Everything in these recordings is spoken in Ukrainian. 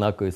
ознакою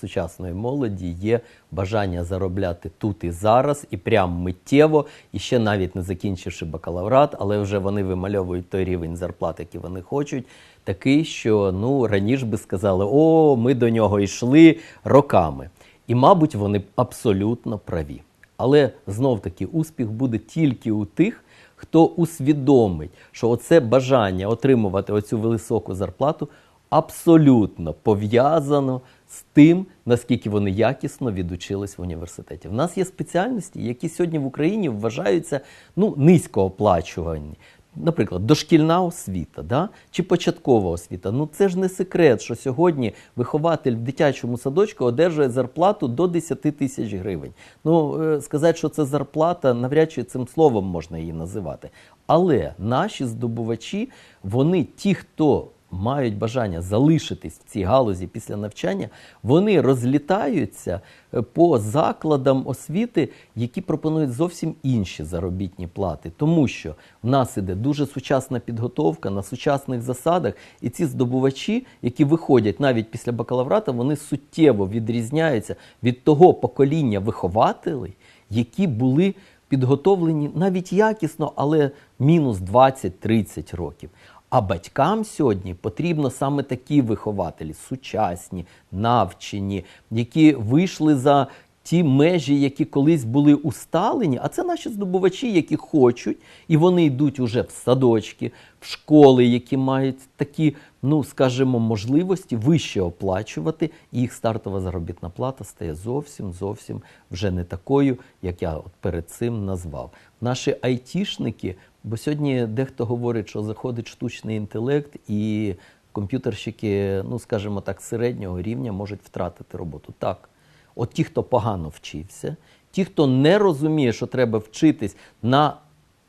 сучасної молоді є бажання заробляти тут і зараз, і прям миттєво, і ще навіть не закінчивши бакалаврат, але вже вони вимальовують той рівень зарплат, який вони хочуть. Такий, що ну раніше би сказали, о, ми до нього йшли роками. І, мабуть, вони абсолютно праві. Але знов таки успіх буде тільки у тих, хто усвідомить, що оце бажання отримувати оцю високу зарплату абсолютно пов'язано з тим, наскільки вони якісно відучились в університеті. В нас є спеціальності, які сьогодні в Україні вважаються ну, низькооплачувані. Наприклад, дошкільна освіта да? чи початкова освіта. Ну це ж не секрет, що сьогодні вихователь в дитячому садочку одержує зарплату до 10 тисяч гривень. Ну, е, сказати, що це зарплата, навряд чи цим словом можна її називати. Але наші здобувачі, вони ті, хто мають бажання залишитись в цій галузі після навчання, вони розлітаються е, по закладам освіти, які пропонують зовсім інші заробітні плати, тому що в нас іде дуже сучасна підготовка на сучасних засадах, і ці здобувачі, які виходять навіть після бакалаврата, вони суттєво відрізняються від того покоління вихователей, які були підготовлені навіть якісно, але мінус 20-30 років. А батькам сьогодні потрібно саме такі вихователі, сучасні, навчені, які вийшли за ті межі, які колись були усталені. А це наші здобувачі, які хочуть, і вони йдуть уже в садочки, в школи, які мають такі, ну скажімо, можливості вище оплачувати. І їх стартова заробітна плата стає зовсім зовсім вже не такою, як я от перед цим назвав. Наші айтішники. Бо сьогодні дехто говорить, що заходить штучний інтелект, і комп'ютерщики, ну скажімо так, середнього рівня можуть втратити роботу. Так, от ті, хто погано вчився, ті, хто не розуміє, що треба вчитись на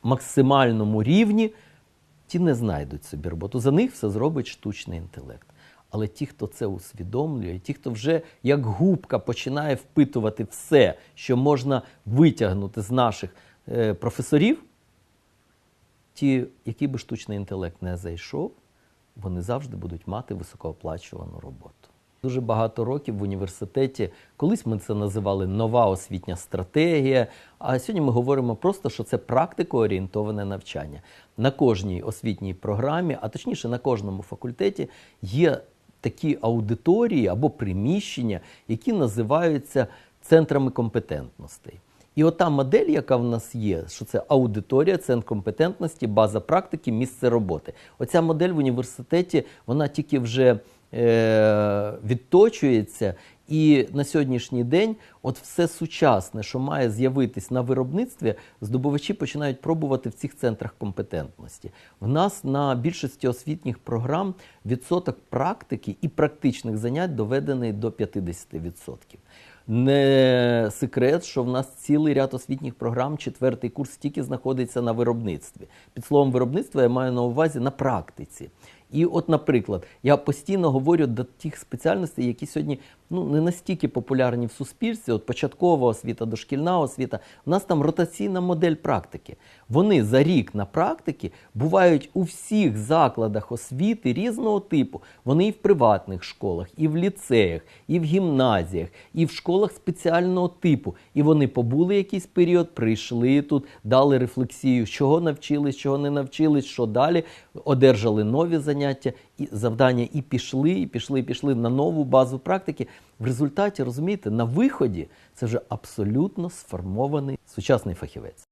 максимальному рівні, ті не знайдуть собі роботу. За них все зробить штучний інтелект. Але ті, хто це усвідомлює, ті, хто вже як губка починає впитувати все, що можна витягнути з наших е, професорів ті, який би штучний інтелект не зайшов, вони завжди будуть мати високооплачувану роботу. Дуже багато років в університеті, колись ми це називали нова освітня стратегія. А сьогодні ми говоримо просто, що це практико-орієнтоване навчання. На кожній освітній програмі, а точніше на кожному факультеті, є такі аудиторії або приміщення, які називаються центрами компетентностей. І ота модель, яка в нас є, що це аудиторія, центр компетентності, база практики, місце роботи. Оця модель в університеті, вона тільки вже е, відточується. І на сьогоднішній день, от все сучасне, що має з'явитись на виробництві, здобувачі починають пробувати в цих центрах компетентності. В нас на більшості освітніх програм відсоток практики і практичних занять доведений до 50%. Не секрет, що в нас цілий ряд освітніх програм, четвертий курс тільки знаходиться на виробництві. Під словом виробництва я маю на увазі на практиці. І от, наприклад, я постійно говорю до тих спеціальностей, які сьогодні ну, не настільки популярні в суспільстві, от початкова освіта, дошкільна освіта, у нас там ротаційна модель практики. Вони за рік на практики бувають у всіх закладах освіти різного типу. Вони і в приватних школах, і в ліцеях, і в гімназіях, і в школах спеціального типу. І вони побули якийсь період, прийшли тут, дали рефлексію, чого навчились, чого не навчились, що далі, одержали нові заняття і завдання, і пішли, і пішли, і пішли на нову базу практики. В результаті, розумієте, на виході це вже абсолютно сформований сучасний фахівець.